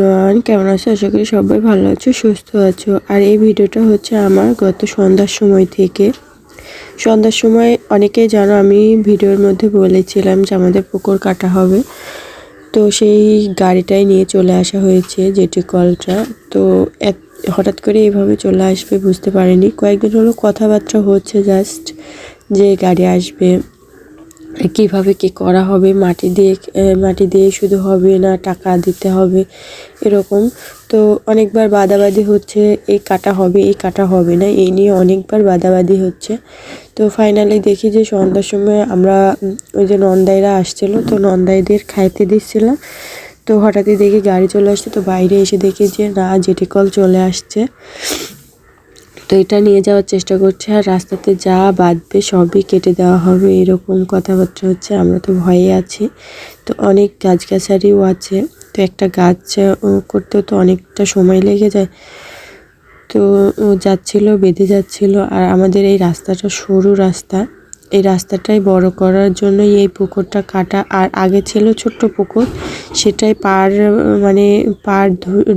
Everyone, কেমন আছো? আশা করি সবাই ভালো আছো, সুস্থ আছো। আর এই ভিডিওটা হচ্ছে আমার গত সন্ধ্যার সময় থেকে। সন্ধ্যার সময় অনেকেই জানো আমি ভিডিওর মধ্যে বলেছিলাম যে আমাদের পুকুর কাটা হবে। তো সেই গাড়িটাই নিয়ে চলে আসা হয়েছে যেটি কলটা। তো এক হঠাৎ করে এভাবে চলে আসবে বুঝতে পারিনি। কয়েকদিন হলো কথাবার্তা হচ্ছে জাস্ট যে গাড়ি আসবে। কীভাবে কি করা হবে, মাটি দিয়ে মাটি দিয়ে শুধু হবে না টাকা দিতে হবে, এরকম। তো অনেকবার বাদাবাদি হচ্ছে, এই কাটা হবে, এই কাটা হবে না, এই নিয়ে অনেকবার বাদাবাদি হচ্ছে। তো ফাইনালি দেখি যে সন্ধ্যার সময় আমরা, ওই যে নন্দাইরা আসছিল, তো নন্দাইদের খাইতে দিচ্ছিলাম। তো হঠাৎই দেখি গাড়ি চলে আসছে, তো বাইরে এসে দেখি যে না জেটি কল চলে আসছে। তো এটা নিয়ে যাওয়ার চেষ্টা করছে আর রাস্তাতে যা বাঁধবে সবই কেটে দেওয়া হবে, এরকম কথাবার্তা হচ্ছে, আমরা তো ভয়ে আছি। তো অনেক গাছগাছালিও আছে, তো একটা গাছ করতেও তো অনেকটা সময় লেগে যায়। তো যাচ্ছিল, বেঁধে যাচ্ছিল, আর আমাদের এই রাস্তাটা সরু রাস্তা। এই রাস্তাটাই বড় করার জন্যই এই পুকুরটা কাটা। আর আগে ছিল ছোট্ট পুকুর, সেটাই পার মানে পার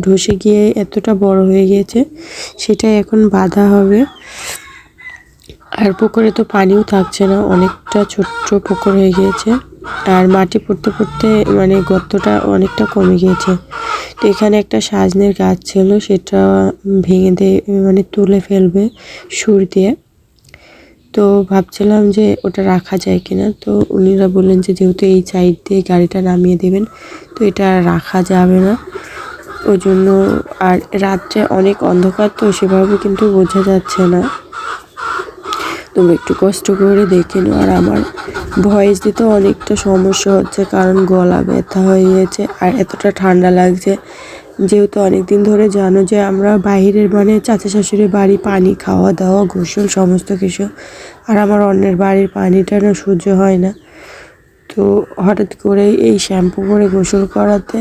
ধসে গিয়ে এতটা বড় হয়ে গিয়েছে, সেটাই এখন বাঁধা হবে। আর পুকুরে তো পানিও থাকছে না, অনেকটা ছোট্ট পুকুর হয়ে গিয়েছে। আর মাটি পড়তে পড়তে মানে গর্তটা অনেকটা কমে গিয়েছে। তো এখানে একটা সাজনের গাছ ছিল, সেটা ভেঙে দিয়ে মানে তুলে ফেলবে সুর দিয়ে। তো ভাবছিলাম যে ওটা রাখা যায় কিনা। তো উনিরা বললেন যে যেহেতু এই সাইড দিয়ে গাড়িটা নামিয়ে দেবেন, তো এটা রাখা যাবে না। ওই জন্য আর রাত্রে অনেক অন্ধকার তো সেভাবে কিন্তু বোঝা যাচ্ছে না। তোমরা একটু কষ্ট করে দেখে নাও। আর আমার ভয়েস দিতে অনেকটা সমস্যা হচ্ছে কারণ গলা ব্যথা হয়ে গেছে আর এতটা ঠান্ডা লাগছে যেহেতু অনেক দিন ধরে জানো যে আমরা বাইরের মানে চাচা শাশুড়ির বাড়ি পানি, খাওয়া দাওয়া, গোসল, সমস্ত কিছু। আর আমার অন্যের বাড়ির পানিটা না সহ্য হয় না। তো হঠাৎ করে এই শ্যাম্পু করে গোসল করাতে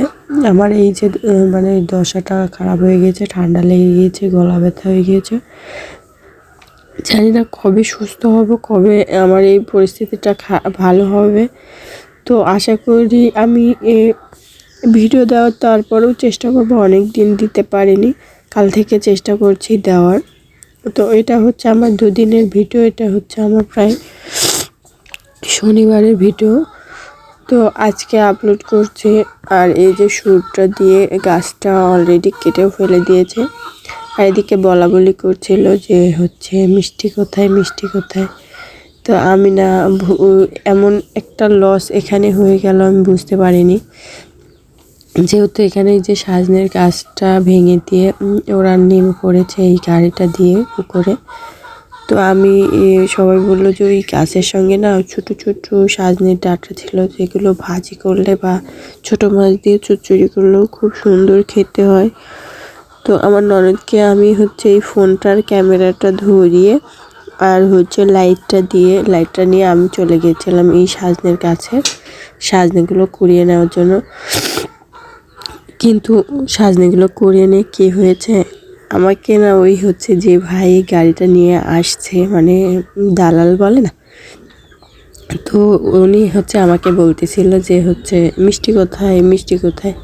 আমার এই যে মানে দশাটা খারাপ হয়ে গেছে ঠান্ডা লেগে গিয়েছে, গলা ব্যথা হয়ে গিয়েছে। জানি না কবে সুস্থ হব, কবে আমার এই পরিস্থিতিটা ভালো হবে। তো আশা করি আমি ভিডিও দেওয়ার তারপরেও চেষ্টা করব অনেক দিন দিতে পারিনি। কাল থেকে চেষ্টা করছি দেওয়ার। তো এটা হচ্ছে আমার দুদিনের ভিডিও, এটা হচ্ছে আমার প্রায় শনিবারের ভিডিও। তো আজকে আপলোড করছে, আর এই যে সুরটা দিয়ে গাছটা অলরেডি কেটেও ফেলে দিয়েছে। আর এদিকে বলা বলি করছিল যে হচ্ছে, মিষ্টি কোথায় মিষ্টি কোথায়? তো আমি না এমন একটা লস এখানে হয়ে গেল, আমি বুঝতে পারিনি। যেহেতু এখানে যে সাজনের গাছটা ভেঙে দিয়ে ওরা নেমে করেছে এই গাড়িটা দিয়ে, পুকুরে। তো আমি সবাই বলল যে ওই গাছের সঙ্গে না ছোট ছোট সাজনের ডাটা ছিল, যেগুলো ভাজি করলে বা ছোট মাছ দিয়ে চচ্চড়ি করলেও খুব সুন্দর খেতে হয়। তো আমার ননদকে আমি হচ্ছে এই ফোনটার ক্যামেরাটা ধরিয়ে আর হচ্ছে লাইটটা দিয়ে, লাইটটা নিয়ে আমি চলে গেছিলাম এই সাজনের কাছে, সাজনেগুলো কুড়িয়ে নেওয়ার জন্য। কিন্তু সাজনিগুলো করিয়ে নিয়ে কী হয়েছে? আমাকে না ওই হচ্ছে যে ভাই গাড়িটা নিয়ে আসছে মানে দালাল বলে না? তো উনি হচ্ছে আমাকে বলতেছিল যে হচ্ছে, মিষ্টি কোথায়? মিষ্টি কোথায়?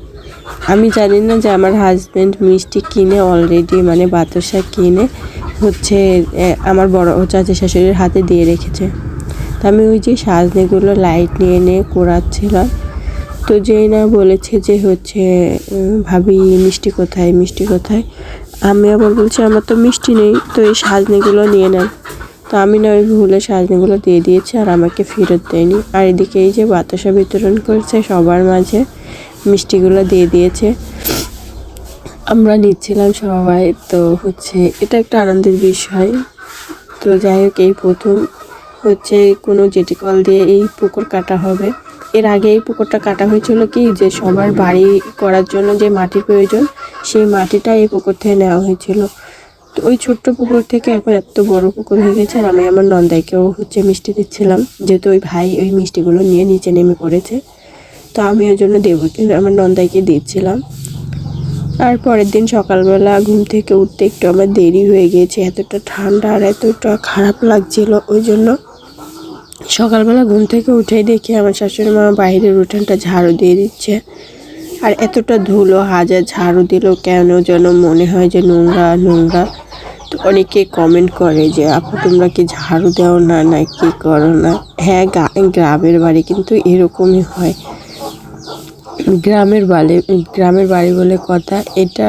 আমি জানি না যে আমার হাজব্যান্ড মিষ্টি কিনে অলরেডি মানে বাতাসা কিনে হচ্ছে আমার বড় চাচা শাশুড়ির হাতে দিয়ে রেখেছে। তো আমি ওই যে সাজনিগুলো লাইট নিয়ে নিয়ে কোরাচ্ছিলাম তো যেই না বলেছে যে হচ্ছে ভাবি মিষ্টি কোথায় মিষ্টি কোথায়? আমি আবার বলছি, আমার তো মিষ্টি নেই, তো এই সাজনিগুলো নিয়ে নেন। তো আমি না ওই ভুলে সাজনিগুলো দিয়ে দিয়েছি আর আমাকে ফেরত দেয়নি। আর এদিকে এই যে বাতাসা বিতরণ করছে সবার মাঝে, মিষ্টিগুলো দিয়ে দিয়েছে। আমরা নিচ্ছিলাম সবাই, তো হচ্ছে এটা একটা আনন্দের বিষয়। তো যাই হোক, এই প্রথম হচ্ছে কোনো জেটি কল দিয়ে এই পুকুর কাটা হবে। এর আগে এই পুকুরটা কাটা হয়েছিল কি, যে সবার বাড়ি করার জন্য যে মাটির প্রয়োজন, সেই মাটিটা এই পুকুর থেকে নেওয়া হয়েছিল। তো ওই ছোট্ট পুকুর থেকে এখন এত বড় পুকুর হয়ে গেছে, আর আমি আমার নন্দাইকেও হচ্ছে মিষ্টি দিচ্ছিলাম, যেহেতু ওই ভাই ওই মিষ্টিগুলো নিয়ে নিচে নেমে পড়েছে। তো আমি ওই জন্য দেবকে, আমার নন্দাইকে দিচ্ছিলাম। আর পরের দিন সকালবেলা ঘুম থেকে উঠতে একটু আমার দেরি হয়ে গিয়েছে এতটা ঠান্ডা আর এতটা খারাপ লাগছিল, ওই জন্য সকালবেলা ঘুম থেকে উঠেই দেখি আমার শাশুড়ি মা বাইরের উঠানটা ঝাড়ু দিয়ে দিচ্ছে। আর এতটা ধুলো, হাজার ঝাড়ু দিলেও কেন যেন মনে হয় যে নোংরা নোংরা। তো অনেকে কমেন্ট করে যে, আপু, তোমরা কি ঝাড়ু দাও না না কি করো না? হ্যাঁ গ্রামের বাড়ি কিন্তু এরকমই হয়। গ্রামের বাড়ি গ্রামের বাড়ি বলে কথা, এটা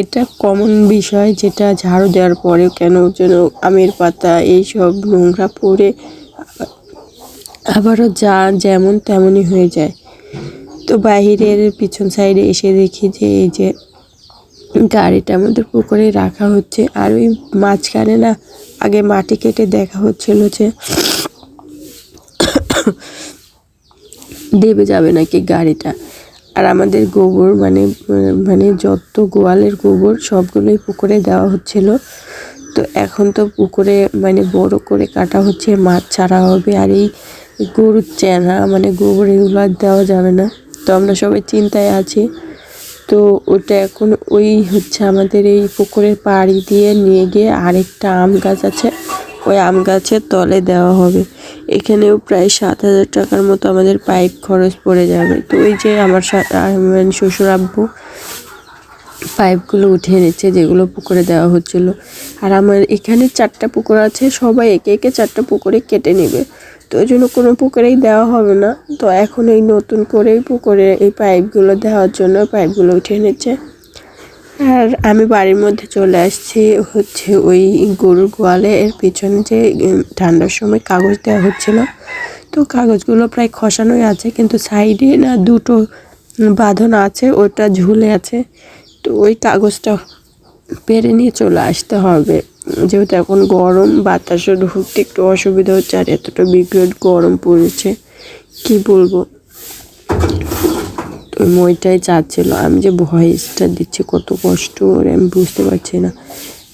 এটা কমন বিষয় যেটা ঝাড়ু দেওয়ার পরেও কেন যেন আমের পাতা, এইসব নোংরা পড়ে আবারও যা যেমন তেমনই হয়ে যায়। তো বাহিরের পিছন সাইডে এসে দেখি যে এই যে গাড়িটা আমাদের পুকুরে রাখা হচ্ছে। আর ওই মাঝখানে না আগে মাটি কেটে দেখা হচ্ছিল যে দেবে যাবে নাকি গাড়িটা। আর আমাদের গোবর মানে মানে যত গোয়ালের গোবর সবগুলোই পুকুরে দেওয়া হচ্ছিল। তো এখন তো পুকুরে মানে বড় করে কাটা হচ্ছে, মাছ ছাড়া হবে। আর এই গরুর চেনা মানে গোবর এগুলো আর দেওয়া যাবে না। তো আমরা সবাই চিন্তায় আছি। তো ওটা এখন ওই হচ্ছে আমাদের এই পুকুরের পাড়ি দিয়ে নিয়ে গিয়ে আরেকটা আম গাছ আছে। ওই আম গাছের তলে দেওয়া হবে। এখানেও প্রায় সাত হাজার টাকার মতো আমাদের পাইপ খরচ পড়ে যাবে। তো ওই যে আমার শ্বশুর আব্বু পাইপগুলো উঠে এনেছে, যেগুলো পুকুরে দেওয়া হচ্ছিল। আর আমার এখানে চারটা পুকুর আছে, সবাই একে একে চারটা পুকুরে কেটে নেবে। তো ওই জন্য কোনো পুকুরেই দেওয়া হবে না। তো এখন এই নতুন করেই পুকুরে এই পাইপগুলো দেওয়ার জন্য পাইপগুলো উঠে নিচ্ছে আর আমি বাড়ির মধ্যে চলে আসছি হচ্ছে ওই গরুর গোয়ালে। এর পিছনে যে ঠান্ডার সময় কাগজ দেওয়া হচ্ছিল। তো কাগজগুলো প্রায় খসানোই আছে, কিন্তু সাইডে না দুটো বাঁধন আছে, ওটা ঝুলে আছে। তো ওই কাগজটা পেরে নিয়ে চলে আসতে হবে। যেহেতু এখন গরম, বাতাসও ঢুকতে একটু অসুবিধা হচ্ছে আর এতটা বিগ্রেড গরম পড়েছে। কি বলব? তো মইটাই চাচ্ছিলো। আমি যে ভয়েসটা দিচ্ছি কত কষ্ট করে, আমি বুঝতে পারছি না।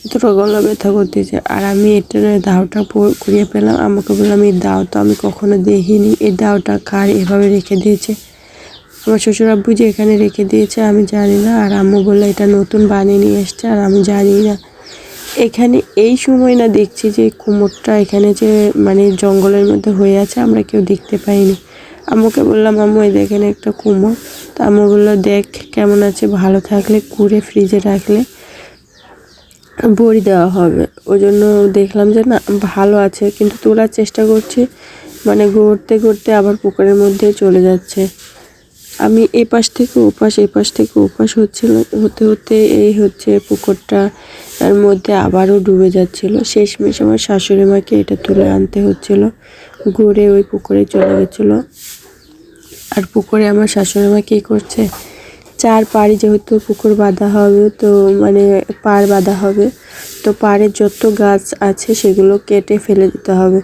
এতটা গলা ব্যথা করতেছে। আর আমি এটা দাওটা করিয়ে পেলাম। আমাকে বললাম এই দাও তো আমি কখনো দেখিনি। এই দাওটা কার এভাবে রেখে দিয়েছে? আমার শ্বশুর আব্বু যে এখানে রেখে দিয়েছে, আমি জানি না। আর আম্মু বলল, এটা নতুন বানিয়ে নিয়ে এসছে। আর আমি জানি না এখানে এই সময় না দেখছি যে কুমোরটা এখানে যে মানে জঙ্গলের মধ্যে হয়ে আছে, আমরা কেউ দেখতে পাইনি। আম্মুকে বললাম, আম্মু, এই দেখেন একটা কুমোর। তো আম্মু বলল, দেখ কেমন আছে, ভালো থাকলে কুড়ে ফ্রিজে রাখলে বড়ি দেওয়া হবে। ওই জন্য দেখলাম যে, না, ভালো আছে, কিন্তু তোলার চেষ্টা করছি। মানে গড়তে গড়তে আবার পুকুরের মধ্যে চলে যাচ্ছে। আমি এ পাশ থেকে ওপাশ পাশ এ পাশ থেকে ওপাশ পাশ হচ্ছিল, হতে হতে এই হচ্ছে পুকুরটা। তার মধ্যে আবারও ডুবে যাচ্ছিল। শেষমেশ আমার শাশুড়ি মাকে এটা তুলে আনতে হচ্ছিল। ঘুরে ওই পুকুরে চলে গেছিল। আর পুকুরে আমার শাশুড়ি মা কী করছে? চার পাড়ি যেহেতু পুকুর বাঁধা হবে, তো মানে পাড় বাঁধা হবে, তো পাড়ের যত গাছ আছে সেগুলো কেটে ফেলে দিতে হবে।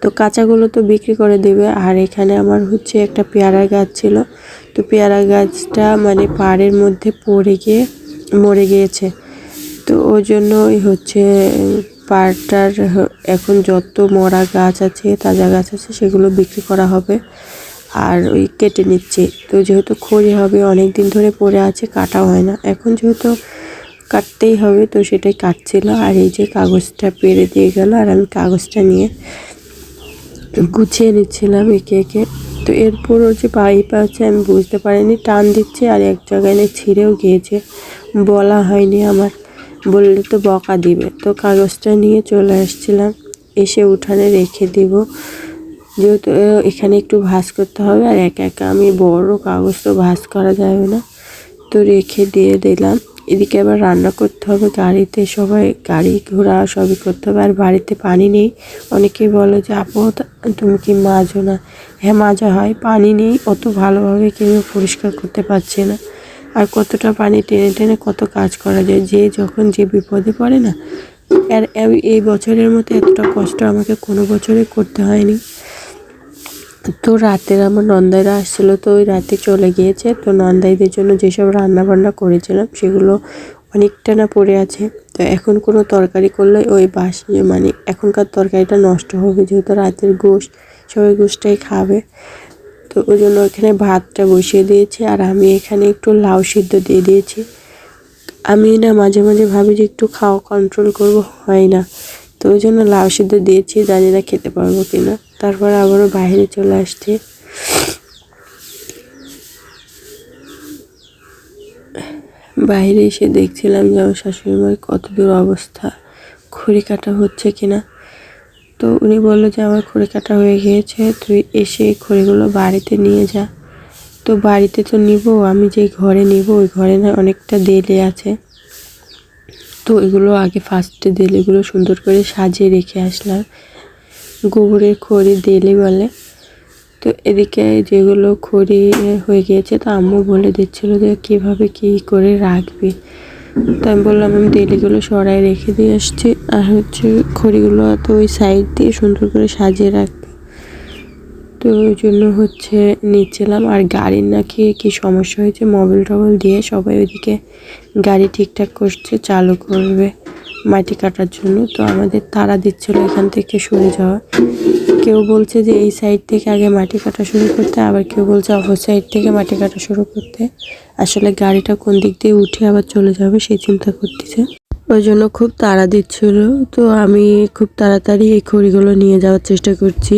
তো কাঁচাগুলো তো বিক্রি করে দেবে। আর এখানে আমার হচ্ছে একটা পেয়ারা গাছ ছিল। তো পেয়ারা গাছটা মানে পাড়ের মধ্যে পড়ে গিয়ে মরে গিয়েছে। তো ওই জন্যই হচ্ছে পাড়টার এখন যত মরা গাছ আছে, তাজা গাছ আছে, সেগুলো বিক্রি করা হবে আর ওই কেটে নিচ্ছে। তো যেহেতু খড়ি হবে অনেক দিন ধরে পড়ে আছে কাটা হয় না। এখন যেহেতু কাটতেই হবে, তো সেটাই কাটছিল। আর এই যে কাগজটা পেরে দিয়ে গেল, আর আমি কাগজটা নিয়ে গুছিয়ে নিচ্ছিলাম একে একে। তো এরপর ওর যে পাইপ আছে, আমি বুঝতে পারিনি, টান দিচ্ছে আর এক জায়গায় ছিঁড়েও গিয়েছে। বলা হয়নি আমার। বললে, তো বকা দিবে। তো কাগজটা নিয়ে চলে আসছিলাম। এসে উঠানে রেখে দিব। যেহেতু এখানে একটু ভাঁজ করতে হবে আর একা একা আমি বড় কাগজ তো ভাঁজ করা যাবে না। তো রেখে দিয়ে দিলাম। এদিকে আবার রান্না করতে হবে। গাড়িতে সবাই গাড়ি ঘোড়া সবই করতে হবে। আর বাড়িতে পানি নেই। অনেকেই বলে যে, আপু তুমি কি মাজো না? হ্যাঁ মাজা হয়। পানি নেই। অত ভালোভাবে কেউ পরিষ্কার করতে পারছে না। আর কতটা পানি টেনে টেনে কত কাজ করা যায়, যে যখন যে বিপদে পড়ে না, আর এই- বছরের মতো এতটা কষ্ট আমাকে কোনো বছরে করতে হয়নি। তো রাতের আমার নন্দাইরা আসছিল, তো ওই রাতে চলে গিয়েছে। তো নন্দাইদের জন্য যেসব রান্না বান্না করেছিলাম, সেগুলো অনেকটা না পড়ে আছে। তো এখন কোনো তরকারি করলে ওই বাসি মানে এখনকার তরকারিটা নষ্ট হবে, যেহেতু রাতের গোশ, সবাই গোশটাই খাবে। তো ওই জন্য ওখানে ভাতটা বসিয়ে দিয়েছি আর আমি এখানে একটু লাউ সিদ্ধ দিয়ে দিয়েছি। আমি না মাঝে মাঝে ভাবি যে একটু খাওয়া কন্ট্রোল করব, হয় না। তো ওই জন্য লাউ সিদ্ধ দিয়েছি, জানি না খেতে পারব কিনা। তারপর আবারও বাইরে চলে আসছি। বাইরে এসে দেখছিলাম যে আমার শাশুড়ি মায়ের কত দূর অবস্থা, খড়ি কাটা হচ্ছে কিনা। তো উনি বলল যে, আমার খড়ি কাটা হয়ে গিয়েছে, তুই এসে এই খড়িগুলো বাড়িতে নিয়ে যা। তো বাড়িতে তো নিব, আমি যে ঘরে নিব, ওই ঘরে না অনেকটা দেলে আছে। তো এগুলো আগে ফার্স্টে দেলেগুলো সুন্দর করে সাজিয়ে রেখে আসলাম। গোবরের খড়ি দেলে বলে। তো এদিকে যেগুলো খড়ি হয়ে গিয়েছে, তো আম্মু বলে দিচ্ছিল যে, কীভাবে কি করে রাখবি? তো আমি বললাম, আমি তেলিগুলো সরাই রেখে দিয়ে আসছি। আর হচ্ছে খড়িগুলো তো ওই সাইড দিয়ে সুন্দর করে সাজিয়ে রাখ তো ওই জন্য হচ্ছে নিচ্ছিলাম আর গাড়ির নাকি কি সমস্যা হয়েছে? মোবাইল টবল দিয়ে সবাই ওইদিকে গাড়ি ঠিকঠাক করছে, চালু করবে। মাটি কাটার জন্য। তো আমাদের তারা দিচ্ছিল এখান থেকে সরে যাওয়া। কেউ বলছে যে এই সাইড থেকে আগে মাটি কাটা শুরু করতে, আবার কেউ বলছে অপর সাইড থেকে মাটি কাটা শুরু করতে। আসলে গাড়িটা কোন দিক দিয়ে উঠে আবার চলে যাবে সেই চিন্তা করতেছে। ওই জন্য খুব তাড়া দিচ্ছিল। তো আমি খুব তাড়াতাড়ি এই খড়িগুলো নিয়ে যাওয়ার চেষ্টা করছি।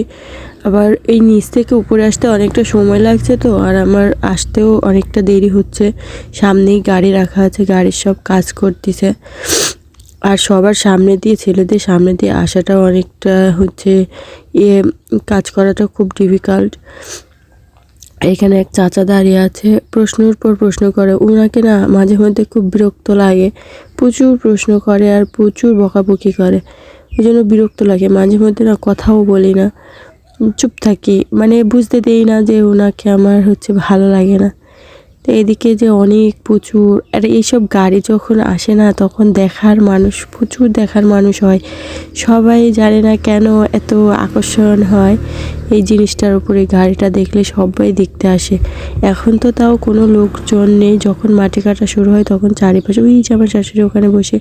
আবার এই নিচ থেকে উপরে আসতে অনেকটা সময় লাগছে তো, আর আমার আসতেও অনেকটা দেরি হচ্ছে। সামনেই গাড়ি রাখা আছে, গাড়ির সব কাজ করতেছে। আর সবার সামনে দিয়ে, ছেলেদের সামনে দিয়ে আসাটাও অনেকটা হচ্ছে ইয়ে কাজ করাটা খুব ডিফিকাল্ট এখানে এক চাচা দাঁড়িয়ে আছে, প্রশ্নের পর প্রশ্ন করে। ওনাকে না মাঝে মধ্যে খুব বিরক্ত লাগে। প্রচুর প্রশ্ন করে আর প্রচুর বকাবকি করে। ওই জন্য বিরক্ত লাগে। মাঝে মধ্যে না কথাও বলি না। চুপ থাকি। মানে বুঝতে দেই না যে ওনাকে আমার হচ্ছে ভালো লাগে না। এদিকে যে অনেক প্রচুর, আর এইসব গাড়ি যখন আসে না, তখন দেখার মানুষ, প্রচুর দেখার মানুষ হয়। সবাই জানে না কেন এত আকর্ষণ হয় এই জিনিসটার উপরে। গাড়িটা দেখলে সবাই দেখতে আসে। এখন তো তাও কোনো লোকজন নেই। যখন মাটি কাটা শুরু হয়, তখন চারিপাশে, ওই যে আমার শাশুড়ি ওখানে বসে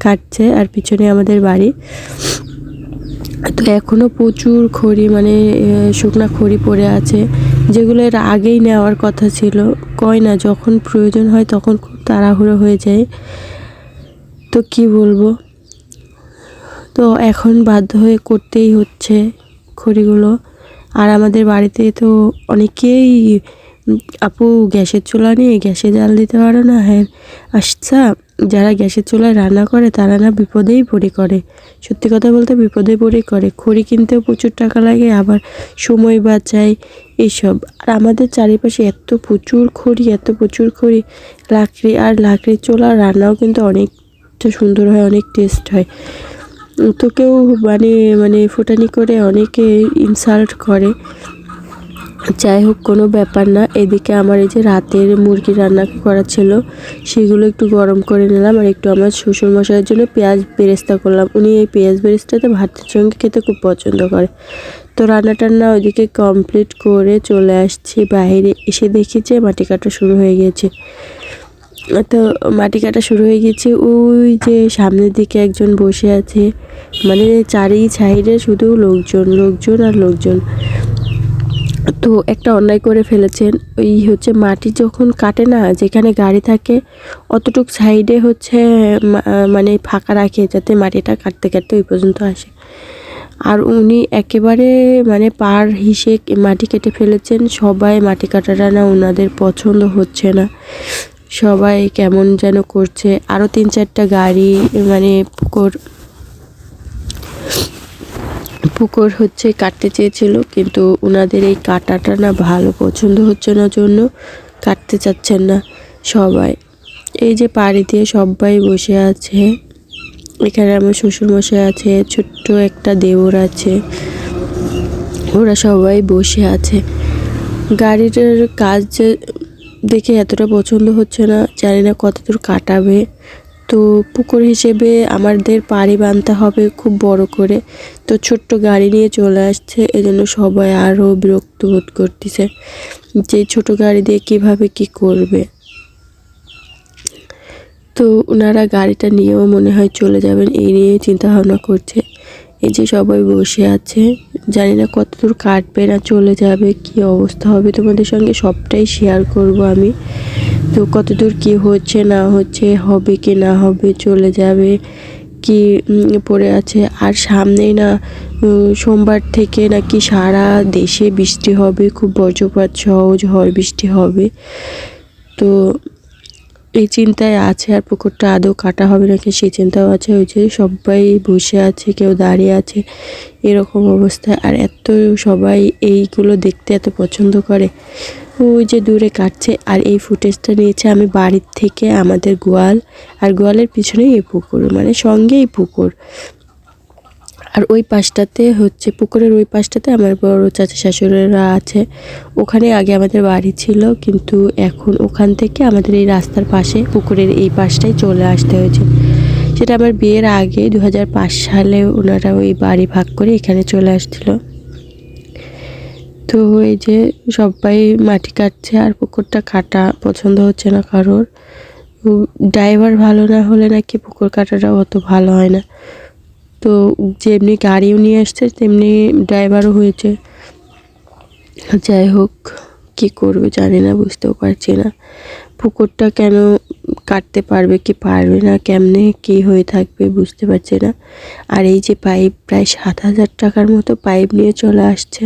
কাটছে আর পিছনে আমাদের বাড়ি। তো এখনও প্রচুর খড়ি মানে শুকনা খড়ি পড়ে আছে, যেগুলো এর আগেই নেওয়ার কথা ছিল। কয় না, যখন প্রয়োজন হয় তখন খুব তাড়াহুড়ো হয়ে যায়। তো কি বলব? তো এখন বাধ্য হয়ে করতেই হচ্ছে খড়িগুলো। আর আমাদের বাড়িতে তো অনেকেই আপু, গ্যাসের চুলা নিয়ে গ্যাসে জাল দিতে পারো না? হ্যাঁ আচ্ছা যারা গ্যাসের চুলায় রান্না করে, তারা না বিপদেই পড়ে করে। সত্যি কথা বলতে বিপদে পড়ে করে। খড়ি কিনতেও প্রচুর টাকা লাগে, আবার সময় বাঁচায় এইসব আর আমাদের চারিপাশে এত প্রচুর খড়ি, এত প্রচুর খড়ি। লাকড়ি আর লাকড়ির চোলা রান্নাও কিন্তু অনেকটা সুন্দর হয়, অনেক টেস্ট হয়। তো কেউ মানে মানে ফোটানি করে অনেকে ইনসাল্ট করে। যাই হোক, কোনো ব্যাপার না। এদিকে আমার এই যে রাতের মুরগি রান্না করা ছিল, সেগুলো একটু গরম করে নিলাম আর একটু আমার শ্বশুর মশাইয়ের জন্য পেঁয়াজ বেরেস্তা করলাম। উনি এই পেঁয়াজ বেরেস্তাতে ভাতের সঙ্গে খেতে খুব পছন্দ করে। তো রান্না টান্না ওইদিকে কমপ্লিট করে চলে আসছি বাইরে। এসে দেখি যে মাটি কাটা শুরু হয়ে গিয়েছে তো মাটি কাটা শুরু হয়ে গেছে। ওই যে সামনের দিকে একজন বসে আছে। মানে চারি সাইডে শুধু লোকজন লোকজন আর লোকজন। তো একটা অন্যায় করে ফেলেছেন। ওই হচ্ছে মাটি যখন কাটে না, যেখানে গাড়ি থাকে, অতটুক সাইডে হচ্ছে মানে ফাঁকা রাখে যাতে মাটিটা কাটতে কাটতে ওই পর্যন্ত আসে। আর উনি একেবারে মানে পার হিসে মাটি কেটে ফেলেছেন, সবাই মাটি কাটাটা না ওনাদের পছন্দ হচ্ছে না। সবাই কেমন যেন করছে। আরও তিন চারটা গাড়ি মানে পুকুর পুকুর হচ্ছে কাটতে চেয়েছিল, কিন্তু ওনাদের এই কাটাটা না ভালো পছন্দ হচ্ছে না জন্য কাটতে চাচ্ছেন না সবাই। এই যে পাড়ি দিয়ে সবাই বসে আছে, এখানে আমার শ্বশুরমশাই আছে, ছোট্ট একটা দেওর আছে, ওরা সবাই বসে আছে। গাড়িটার কাজ দেখে এতটা পছন্দ হচ্ছে না, জানি না কতদূর কাটাবে। তো পুকুর হিসেবে আমাদের পাড়ি বাঁধতে হবে খুব বড় করে। তো ছোট্ট গাড়ি নিয়ে চলে আসছে, এজন্য সবাই আরও বিরক্ত বোধ করতেছে যে ছোট গাড়ি দিয়ে কীভাবে কি করবে। তো ওনারা গাড়িটা নিয়েও মনে হয় চলে যাবেন, এই নিয়ে চিন্তা ভাবনা করছে। এই যে সবাই বসে আছে, জানি না কতদূর কাটবে না চলে যাবে, কি অবস্থা হবে তোমাদের সঙ্গে সবটাই শেয়ার করব আমি। তো কতদূর কি হচ্ছে, না হচ্ছে, হবে কি না হবে, চলে যাবে, কি পড়ে আছে। আর সামনেই না সোমবার থেকে নাকি সারা দেশে বৃষ্টি হবে, খুব বজ্রপাত সহ ঝড় বৃষ্টি হবে। তো এই চিন্তায় আছে আর পুকুরটা আদৌ কাটা হবে নাকি সেই চিন্তাও আছে, ওই যে সবাই বসে আছে, কেউ দাঁড়িয়ে আছে, এরকম অবস্থা আর এত সবাই এইগুলো দেখতে এত পছন্দ করে। ওই যে দূরে কাটছে, আর এই ফুটেজটা নিয়েছে আমি বাড়ির থেকে আমাদের গোয়াল, আর গোয়ালের পিছনেই এই পুকুর মানে সঙ্গেই পুকুর। আর ওই পাশটাতে হচ্ছে, পুকুরের ওই পাশটাতে আমার বড় চাচা শাশুড়িরা আছে। ওখানে আগে আমাদের বাড়ি ছিল, কিন্তু এখন ওখান থেকে আমাদের এই রাস্তার পাশে, পুকুরের এই পাশটাই চলে আসতে হয়েছে। সেটা আমার বিয়ের আগে দু হাজার পাঁচ সালে ওনারা ওই বাড়ি ভাগ করে এখানে চলে আসছিল। তো এই যে সবাই মাটি কাটছে, আর পুকুরটা কাটা পছন্দ হচ্ছে না কারোর। ড্রাইভার ভালো না হলে নাকি পুকুর কাটাটা অত ভালো হয় না। তো যেমনি গাড়িও নিয়ে আসছে, তেমনি ড্রাইভারও হয়েছে। যাই হোক, কি করবে জানি না, বুঝতেও পারছি না। পুকুরটা কেন কাটতে পারবে, কি পারবে না, কেমনে কি হয়ে থাকবে বুঝতে পারছি না। আর এই যে পাইপ প্রায় সাত হাজার টাকার মতো পাইপ নিয়ে চলে আসছে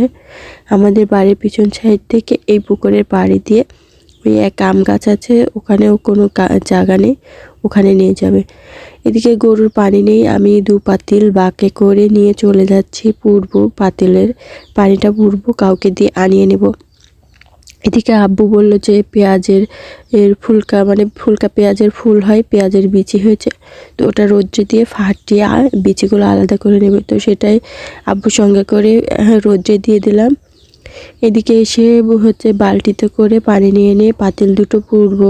আমাদের বাড়ির পিছন সাইড থেকে এই পুকুরের বাড়ি দিয়ে। ওই এক আম গাছ আছে, ওখানেও কোনো জায়গা নেই, ওখানে নিয়ে যাবে। এদিকে গরুর পানি নেই আমি দু পাতিল বাকে করে নিয়ে চলে যাচ্ছি পূর্ব পাতিলের পানিটা পূর্ব কাউকে দিয়ে আনিয়ে নেব। এদিকে আব্বু বলল যে পেঁয়াজের এর ফুলকা মানে ফুলকা পেঁয়াজের ফুল হয় পেঁয়াজের বিচি হয়েছে। তো ওটা রোদ্রে দিয়ে ফাটিয়ে বিচিগুলো আলাদা করে নেবে। তো সেটাই আব্বুর সঙ্গে করে হ্যাঁ, রোদ্রে দিয়ে দিলাম। এদিকে এসে হচ্ছে বালতিতে করে পানি নিয়ে নিয়ে পাতিল দুটো পুরবো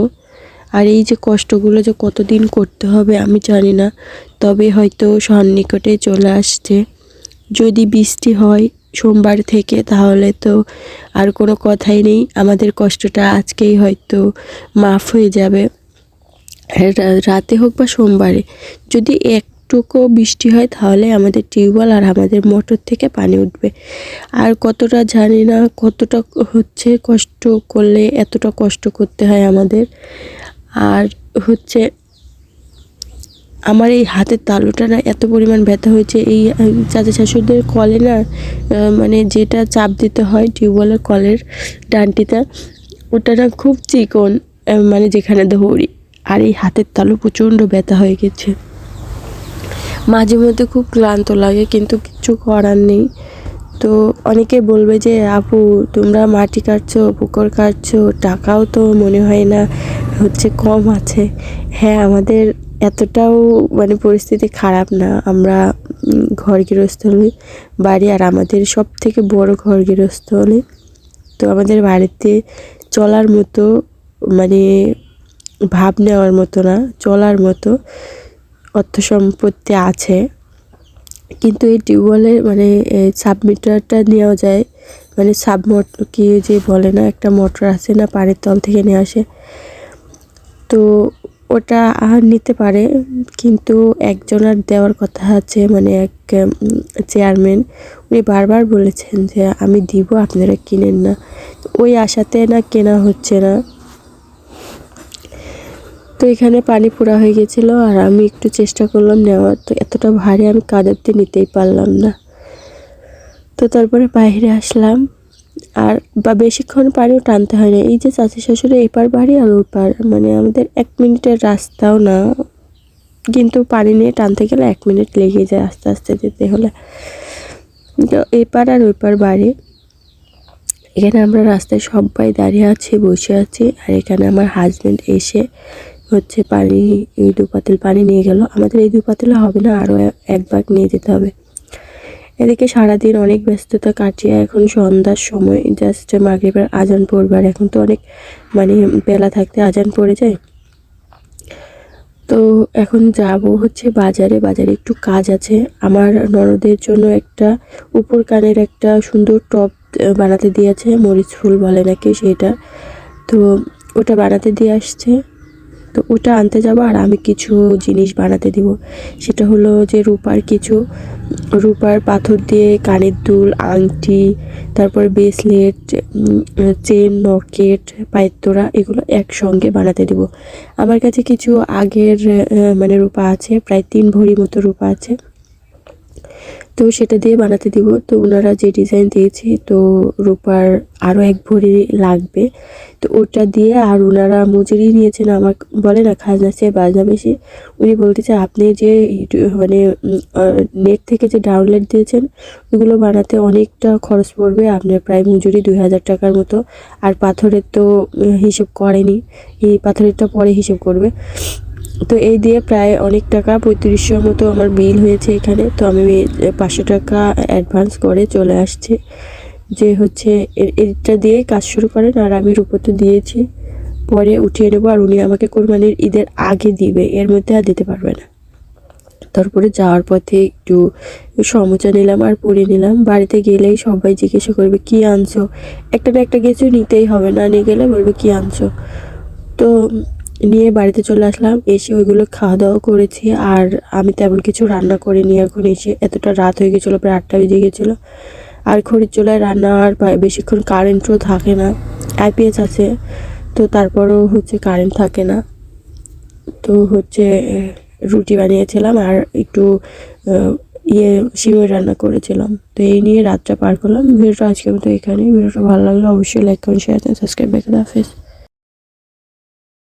আর এই যে কষ্টগুলো যে কতদিন করতে হবে আমি জানি না, তবে হয়তো সন্নিকটে চলে আসছে। যদি বৃষ্টি হয় সোমবার থেকে, তাহলে তো আর কোনো কথাই নেই। আমাদের কষ্টটা আজকেই হয়তো মাফ হয়ে যাবে। রাতে হোক বা সোমবারে, যদি একটুকু বৃষ্টি হয়, তাহলে আমাদের টিউবওয়েল আর আমাদের মোটর থেকে পানি উঠবে। আর কতটা জানি না কতটা হচ্ছে কষ্ট করলে এতটা কষ্ট করতে হয় আমাদের। আর হচ্ছে আমার এই হাতের তালুটা না এত পরিমাণ ব্যথা হয়েছে। এই চাচা শাশুড়িদের কলে না মানে যেটা চাপ দিতে হয় টিউবওয়েলের কলের ডানটিটা ওটা না খুব চিকন মানে যেখানে দৌড়ি। আর এই হাতের তালু প্রচণ্ড ব্যথা হয়ে গেছে। মাঝে মধ্যে খুব ক্লান্ত লাগে, কিন্তু কিছু করার নেই। তো অনেকে বলবে যে, আপু, তোমরা মাটি কাটছো, পুকুর কাটছো, টাকাও তো মনে হয় না, হচ্ছে কম আছে। হ্যাঁ আমাদের এতটাও মানে পরিস্থিতি খারাপ না। আমরা ঘর গৃহস্থলী বাড়ি, আর আমাদের সব থেকে বড় ঘর গৃহস্থলী তো আমাদের বাড়িতে চলার মতো মানে ভাব নেওয়ার মতো না, চলার মতো অর্থ সম্পত্তি আছে। কিন্তু এই টিউবওয়েলের মানে সাবমিটারটা নেওয়া যায়। মানে সাবমোট কি যে বলে না, একটা মোটর আছে না পানির তল থেকে নিয়ে আসে। তো ওটা আর নিতে পারে, কিন্তু একজনের দেওয়ার কথা আছে মানে এক চেয়ারম্যান। উনি বারবার বলেছেন যে, আমি দিব, আপনারা কিনেন না। ওই আশাতে না কেনা হচ্ছে না। তো এখানে পানি পুরা হয়ে গেছিল আর আমি একটু চেষ্টা করলাম নেওয়ার। তো এতটা ভারী আমি কাঁধেরতে নিতেই পারলাম না। তো তারপরে বাইরে আসলাম আর বা বেশিক্ষণ পানিও টানতে হয় না এই যে চাচি শ্বশুরে এপার বাড়ি আর ওই পার মানে আমাদের এক মিনিটের রাস্তাও না। কিন্তু পানি নিয়ে টানতে গেলে এক মিনিট লেগে যায় আস্তে আস্তে যেতে হলে। তো এপার আর ওই পার বাড়ি। এখানে আমরা রাস্তায় সবাই দাঁড়িয়ে আছি, বসে আছি আর এখানে আমার হাজব্যান্ড এসে হচ্ছে পানি, এই দু পাতিল পানি নিয়ে গেল। আমাদের এই দু পাতিলে হবে না আরও এক ভাগ নিয়ে যেতে হবে। এদিকে সারাদিন অনেক ব্যস্ততা কাটিয়ে এখন সন্ধ্যার সময় জাস্ট মাগরিবের আজান পড়বে। আর এখন তো অনেক মানে বেলা থাকতে আজান পড়ে যায়। তো এখন যাব হচ্ছে বাজারে। বাজারে একটু কাজ আছে। আমার ননদের জন্য একটা উপর কানের একটা সুন্দর টপ বানাতে দিয়েছে, মরিচ ফুল বলে নাকি সেটা। তো ওটা বানাতে দিয়ে আসছে। তো ওটা আনতে যাব আর আমি কিছু জিনিস বানাতে দিব। সেটা হলো যে রূপার কিছু, রূপার পাথর দিয়ে কানের দুল, আংটি, তারপর ব্রেসলেট চেন নকেট পায়ের তোড়া, এগুলো একসঙ্গে বানাতে দিব। আমার কাছে কিছু আগের মানে রূপা আছে, প্রায় তিন ভরি মতো রূপা আছে। তো সেটা দিয়ে বানাতে দিব। তো ওনারা যে ডিজাইন দিয়েছে, তো রূপার আরও এক ভরি লাগবে। তো ওটা দিয়ে আর ওনারা মজুরি নিয়েছেন আমার বলে না, খাজনা সে বাজনা বেশি। উনি বলতেছে আপনি যে মানে নেট থেকে যে ডাউনলোড দিয়েছেন, ওগুলো বানাতে অনেকটা খরচ পড়বে। আপনার প্রায় মজুরি দুই হাজার টাকার মতো। আর পাথরের তো হিসেব করেনি। এই পাথরেরটা পরে হিসেব করবে। তো এই দিয়ে প্রায় অনেক টাকা পঁয়ত্রিশশোর মতো আমার বিল হয়েছে এখানে। তো আমি পাঁচশো টাকা অ্যাডভান্স করে চলে আসছি যে হচ্ছে এটা দিয়ে কাজ শুরু করেন আর আমি রূপতে দিয়েছি। পরে উঠিয়ে নেব আর উনি আমাকে কোরবানির ঈদের আগে দিবে, এর মধ্যে আর দিতে পারবে না। তারপরে যাওয়ার পথে একটু সমোচা নিলাম আর পরে নিলাম। বাড়িতে গেলেই সবাই জিজ্ঞাসা করবে, কি আনছো? একটা না একটা কিছু নিতেই হবে, না নিয়ে গেলে বলবে, কি আনছো? তো নিয়ে বাড়িতে চলে আসলাম। এসে ওইগুলো খাওয়া দাওয়া করেছি আর আমি তেমন কিছু রান্না করিনি এখন। এসে এতটা রাত হয়ে গেছিল, প্রায় আটটা বেজে গেছিল। আর খড়ির চুলায় রান্না আর বেশিক্ষণ কারেন্টও থাকে না। আইপিএস আছে, তো তারপরেও হচ্ছে কারেন্ট থাকে না। তো হচ্ছে, রুটি বানিয়েছিলাম আর একটু ইয়ে সিমই রান্না করেছিলাম। তো এই নিয়ে রাতটা পার করলাম। ভিডিওটা আজকের মতো এখানে ভিডিওটা ভালো লাগলে অবশ্যই লাইক কমেন্ট শেয়ার সাবস্ক্রাইব করে হাফেজ